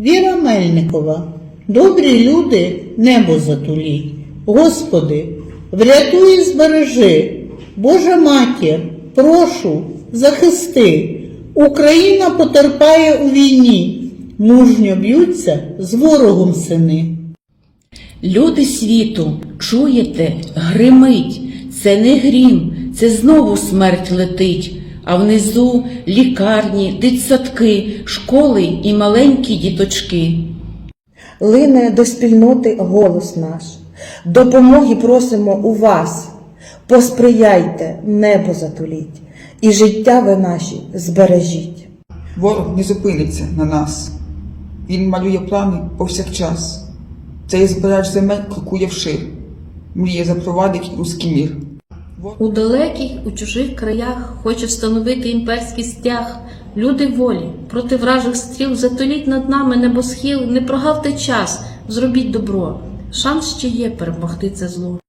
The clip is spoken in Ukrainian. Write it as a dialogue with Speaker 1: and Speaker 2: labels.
Speaker 1: Віра Мельникова. Добрі люди, небо затуліть. Господи, врятуй і збережи. Божа матір, прошу, захисти. Україна потерпає у війні. Мужньо б'ються з ворогом сини.
Speaker 2: Люди світу, чуєте, гримить, це не грім, це знову смерть летить, а внизу лікарні, дитсадки, школи і маленькі діточки.
Speaker 3: Лине до спільноти голос наш. Допомоги просимо у вас. Посприяйте, небо затуліть, і життя ви наші збережіть.
Speaker 4: Ворог не зупиниться на нас. Він малює плани повсякчас. Цей збирач земель крокує вшир, мріє запровадить руський мір.
Speaker 5: У далеких, у чужих краях хоче встановити імперський стяг. Люди волі, проти вражих стріл, затоліть над нами небосхил, не прогавте час, зробіть добро. Шанс ще є перемогти це зло.